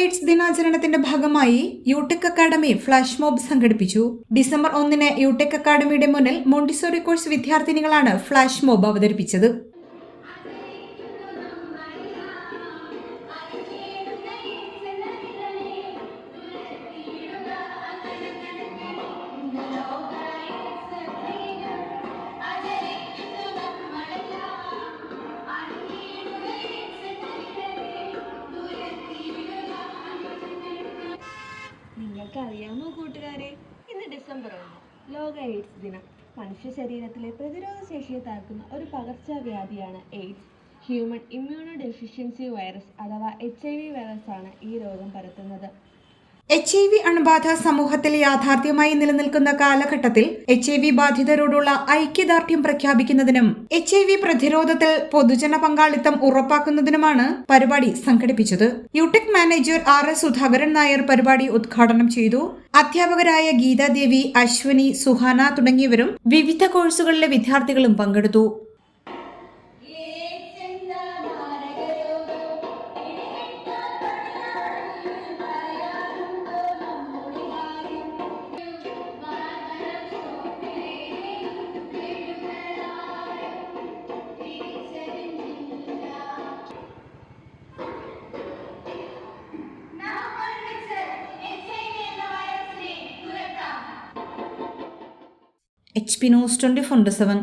AIDS ദിനാചരണത്തിന്റെ ഭാഗമായി Utech academy flash mob സംഘടിപ്പിച്ചു. ഡിസംബർ ഒന്നിന് യൂടെക് അക്കാദമിയുടെ മുന്നിൽ മോണ്ടിസോറി കോഴ്സ് വിദ്യാർത്ഥിനികളാണ് ഫ്ലാഷ് മോബ് അവതരിപ്പിച്ചത്. നിങ്ങൾക്ക് അറിയാമോ കൂട്ടുകാരെ? ഇന്ന് ഡിസംബർ ഒന്ന്. ലോക എയ്ഡ്സ് ദിനം. മനുഷ്യ ശരീരത്തിലെ പ്രതിരോധ ശേഷിയെ താഴ്ത്തുന്ന ഒരു പകർച്ചവ്യാധിയാണ് AIDS. Human immuno deficiency virus അഥവാ എച്ച് ഐ വി വൈറസ് ആണ് ഈ രോഗം പരത്തുന്നത്. എച്ച് ഐ വി അണുബാധ സമൂഹത്തിൽ യാഥാർത്ഥ്യമായി നിലനിൽക്കുന്ന കാലഘട്ടത്തിൽ എച്ച് ഐ വി ബാധിതരോടുള്ള ഐക്യദാർഢ്യം പ്രഖ്യാപിക്കുന്നതിനും എച്ച് ഐ വി പ്രതിരോധത്തിൽ പൊതുജന പങ്കാളിത്തം ഉറപ്പാക്കുന്നതിനുമാണ് പരിപാടി സംഘടിപ്പിച്ചത്. UTech manager R S Sudhakaran Nair പരിപാടി ഉദ്ഘാടനം ചെയ്തു. അധ്യാപകരായ ഗീതാദേവി അശ്വനി സുഹാന തുടങ്ങിയവരും വിവിധ കോഴ്സുകളിലെ വിദ്യാർത്ഥികളും പങ്കെടുത്തു. H P news twenty four seven